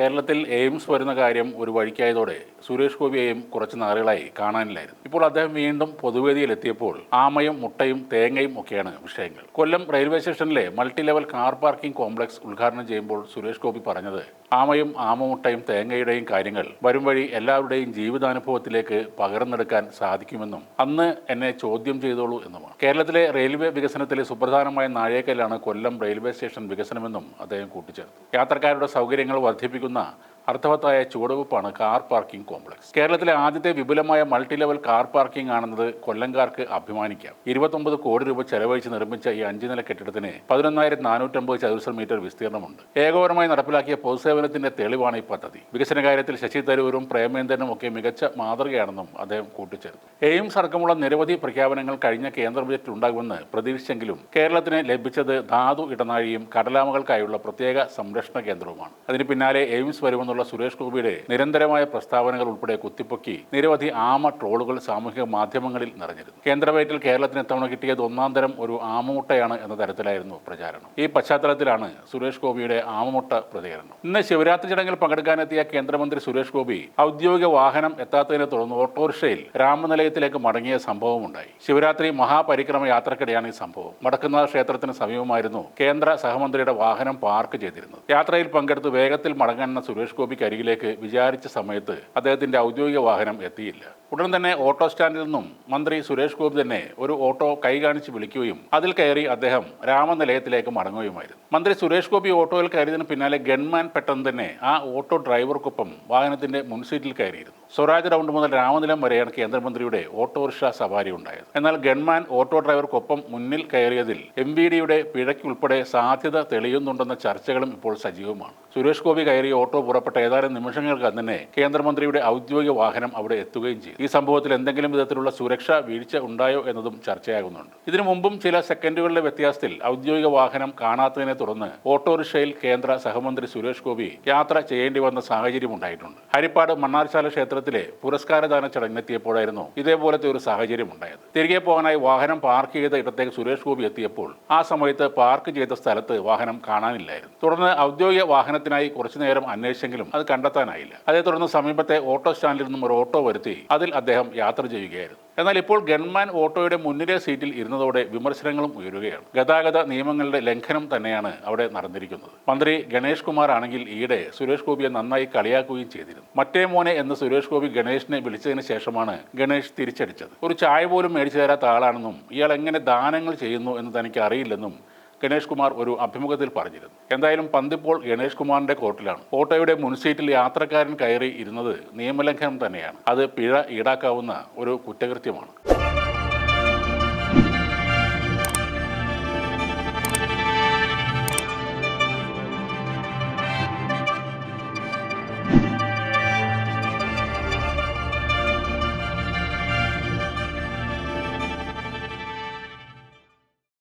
കേരളത്തിൽ എയിംസ് വരുന്ന കാര്യം ഒരു വഴിക്കായതോടെ സുരേഷ് ഗോപിയെയും കുറച്ച് നാളുകളായി കാണാനില്ലായിരുന്നു. ഇപ്പോൾ അദ്ദേഹം വീണ്ടും പൊതുവേദിയിലെത്തിയപ്പോൾ ആമയും മുട്ടയും തേങ്ങയും ഒക്കെയാണ് വിഷയങ്ങൾ. കൊല്ലം റെയിൽവേ സ്റ്റേഷനിലെ multi level car parking complex ഉദ്ഘാടനം ചെയ്യുമ്പോൾ സുരേഷ് ഗോപി പറഞ്ഞത് ആമയും ആമമുട്ടയും തേങ്ങയുടെയും കാര്യങ്ങൾ വരും വഴി എല്ലാവരുടെയും ജീവിതാനുഭവത്തിലേക്ക് പകർന്നെടുക്കാൻ സാധിക്കുമെന്നും അന്ന് എന്നെ ചോദ്യം ചെയ്തോളൂ എന്നുമാണ്. കേരളത്തിലെ റെയിൽവേ വികസനത്തിലെ സുപ്രധാനമായ നാഴേക്കല്ലാണ് കൊല്ലം റെയിൽവേ സ്റ്റേഷൻ വികസനമെന്നും അദ്ദേഹം കൂട്ടിച്ചേർത്തു. യാത്രക്കാരുടെ സൗകര്യങ്ങൾ വർദ്ധിപ്പിക്കുന്ന അർത്ഥവത്തായ ചുവടുവെപ്പാണ് കാർ പാർക്കിംഗ് കോംപ്ലക്സ്. കേരളത്തിലെ ആദ്യത്തെ വിപുലമായ മൾട്ടി ലെവൽ കാർ പാർക്കിംഗ് ആണെന്നത് കൊല്ലംകാർക്ക് അഭിമാനിക്കാം. ഇരുപത്തൊമ്പത് കോടി രൂപ ചെലവഴിച്ച് നിർമ്മിച്ച ഈ അഞ്ച് നില കെട്ടിടത്തിന് പതിനൊന്നായിരത്തി നാനൂറ്റമ്പത് ചതുരശ്ര മീറ്റർ വിസ്തീർണമുണ്ട്. ഏകോപരമായി നടപ്പിലാക്കിയ പൊതുസേവനത്തിന്റെ തെളിവാണ് ഈ പദ്ധതി. വികസന കാര്യത്തിൽ ശശി തരൂരും പ്രേമേന്ദ്രനും ഒക്കെ മികച്ച മാതൃകയാണെന്നും അദ്ദേഹം കൂട്ടിച്ചേർത്തു. എയിംസ് അടക്കമുള്ള നിരവധി പ്രഖ്യാപനങ്ങൾ കഴിഞ്ഞ കേന്ദ്ര ബജറ്റിൽ ഉണ്ടാകുമെന്ന് പ്രതീക്ഷിച്ചെങ്കിലും കേരളത്തിന് ലഭിച്ചത് ധാതു ഇടനാഴിയും കടലാമകൾക്കായുള്ള പ്രത്യേക സംരക്ഷണ കേന്ദ്രവുമാണ്. അതിന് പിന്നാലെ എയിംസ് വരുമെന്നുള്ള സുരേഷ് ഗോപിയുടെ നിരന്തരമായ പ്രസ്താവനകൾ ഉൾപ്പെടെ കുത്തിപ്പൊക്കി നിരവധി ആമ ട്രോളുകൾ സാമൂഹിക മാധ്യമങ്ങളിൽ നിറഞ്ഞിരുന്നു. കേന്ദ്ര ബജറ്റിൽ കേരളത്തിന് എത്തവണ കിട്ടിയത് ഒന്നാം തരം ഒരു ആമമുട്ടയാണ് എന്ന തരത്തിലായിരുന്നു പ്രചാരണം. ഈ പശ്ചാത്തലത്തിലാണ് സുരേഷ് ഗോപിയുടെ ആമമുട്ട പ്രതികരണം. ഇന്ന് ശിവരാത്രി ചടങ്ങിൽ പങ്കെടുക്കാനെത്തിയ കേന്ദ്രമന്ത്രി സുരേഷ് ഗോപി ഔദ്യോഗിക വാഹനം എത്താത്തതിനെ തുടർന്ന് ഓട്ടോറിക്ഷയിൽ രാമനിലയത്തിലേക്ക് മടങ്ങിയ സംഭവമുണ്ടായി. ശിവരാത്രി മഹാപരിക്രമ യാത്രക്കിടെയാണ് ഈ സംഭവം. വടക്കുന്നാഥ ക്ഷേത്രത്തിന് സമീപമായിരുന്നു കേന്ദ്ര സഹമന്ത്രിയുടെ വാഹനം പാർക്ക് ചെയ്തിരുന്നത്. യാത്രയിൽ പങ്കെടുത്ത് വേഗത്തിൽ മടങ്ങാൻ സുരേഷ് ഗോപിക്ക് അരികിലേക്ക് വിചാരിച്ച സമയത്ത് അദ്ദേഹത്തിന്റെ ഔദ്യോഗിക വാഹനം എത്തിയില്ല. ഉടൻ തന്നെ ഓട്ടോ സ്റ്റാൻഡിൽ നിന്നും മന്ത്രി സുരേഷ് ഗോപി തന്നെ ഒരു ഓട്ടോ കൈ കാണിച്ച് വിളിക്കുകയും അതിൽ കയറി അദ്ദേഹം രാമനിലയത്തിലേക്ക് മടങ്ങുകയുമായിരുന്നു. മന്ത്രി സുരേഷ് ഗോപി ഓട്ടോയിൽ കയറിയതിന് പിന്നാലെ ഗൺമാൻ പെട്ടെന്ന് തന്നെ ആ ഓട്ടോ ഡ്രൈവർക്കൊപ്പം വാഹനത്തിന്റെ മുൻസീറ്റിൽ കയറിയിരുന്നു. സ്വരാജ് റൗണ്ട് മുതൽ രാമനിലം വരെയാണ് കേന്ദ്രമന്ത്രിയുടെ ഓട്ടോറിക്ഷ സവാരി ഉണ്ടായത് എന്നാൽ ഗൺമാൻ ഓട്ടോ ഡ്രൈവർക്കൊപ്പം മുന്നിൽ കയറിയതിൽ എം വി ഡിയുടെ പിഴയ്ക്കുൾപ്പെടെ സാധ്യത തെളിയുന്നുണ്ടെന്ന ചർച്ചകളും ഇപ്പോൾ സജീവമാണ്. സുരേഷ് ഗോപി കയറിയ ഓട്ടോ പുറപ്പെട്ട ഏതാനും നിമിഷങ്ങൾക്ക് തന്നെ കേന്ദ്രമന്ത്രിയുടെ ഔദ്യോഗിക വാഹനം അവിടെ എത്തുകയും ചെയ്തു. ഈ സംഭവത്തിൽ എന്തെങ്കിലും വിധത്തിലുള്ള സുരക്ഷാ വീഴ്ച ഉണ്ടായോ എന്നതും ചർച്ചയാകുന്നുണ്ട്. ഇതിനു മുമ്പും ചില സെക്കൻഡുകളുടെ വ്യത്യാസത്തിൽ ഔദ്യോഗിക വാഹനം കാണാത്തതിനെ തുടർന്ന് ഓട്ടോറിക്ഷയിൽ കേന്ദ്ര സഹമന്ത്രി സുരേഷ് ഗോപി യാത്ര ചെയ്യേണ്ടി വന്ന സാഹചര്യം ഉണ്ടായിട്ടുണ്ട് ഹരിപ്പാട് മണ്ണാർശാല ക്ഷേത്രത്തിലെ പുരസ്കാരദാന ചടങ്ങിനെത്തിയപ്പോഴായിരുന്നു ഇതേപോലത്തെ ഒരു സാഹചര്യം ഉണ്ടായത് തിരികെ പോകാനായി വാഹനം പാർക്ക് ചെയ്ത ഇടത്തേക്ക് സുരേഷ് ഗോപി എത്തിയപ്പോൾ ആ സമയത്ത് പാർക്ക് ചെയ്ത സ്ഥലത്ത് വാഹനം കാണാനില്ലായിരുന്നു. തുടർന്ന് ഔദ്യോഗിക വാഹനത്തിനായി കുറച്ചുനേരം അന്വേഷിച്ചെങ്കിലും അത് കണ്ടെത്താനായില്ല. അതേ തുടർന്ന് സമീപത്തെ ഓട്ടോ സ്റ്റാൻഡിൽ നിന്നും ഒരു ഓട്ടോ വരുത്തി അതിൽ അദ്ദേഹം യാത്ര ചെയ്യുകയായിരുന്നു. എന്നാൽ ഇപ്പോൾ ഗൺമാൻ ഓട്ടോയുടെ മുന്നിലെ സീറ്റിൽ ഇരുന്നതോടെ വിമർശനങ്ങളും ഉയരുകയാണ്. ഗതാഗത നിയമങ്ങളുടെ ലംഘനം തന്നെയാണ് അവിടെ നടന്നിരിക്കുന്നത്. മന്ത്രി ഗണേഷ് കുമാർ ആണെങ്കിൽ ഈയിടെ സുരേഷ് ഗോപിയെ നന്നായി കളിയാക്കുകയും ചെയ്തിരുന്നു. മറ്റേ മോനെ എന്ന് സുരേഷ് ഗോപി ഗണേഷിനെ വിളിച്ചതിന് ശേഷമാണ് ഗണേഷ് തിരിച്ചടിച്ചത്. ഒരു ചായ പോലും മേടിച്ചു തരാത്ത ആളാണെന്നും ഇയാൾ എങ്ങനെ ദാനങ്ങൾ ചെയ്യുന്നു എന്ന് തനിക്ക് അറിയില്ലെന്നും ഗണേഷ് കുമാർ ഒരു അഭിമുഖത്തിൽ പറഞ്ഞിരുന്നു. എന്തായാലും പന്തിപ്പോൾ ഗണേഷ് കുമാറിന്റെ കോർട്ടിലാണ്. ഓട്ടോയുടെ മുൻസീറ്റിൽ യാത്രക്കാരൻ കയറി ഇരുന്നത് നിയമലംഘനം തന്നെയാണ്. അത് പിഴ ഈടാക്കാവുന്ന ഒരു കുറ്റകൃത്യമാണ്.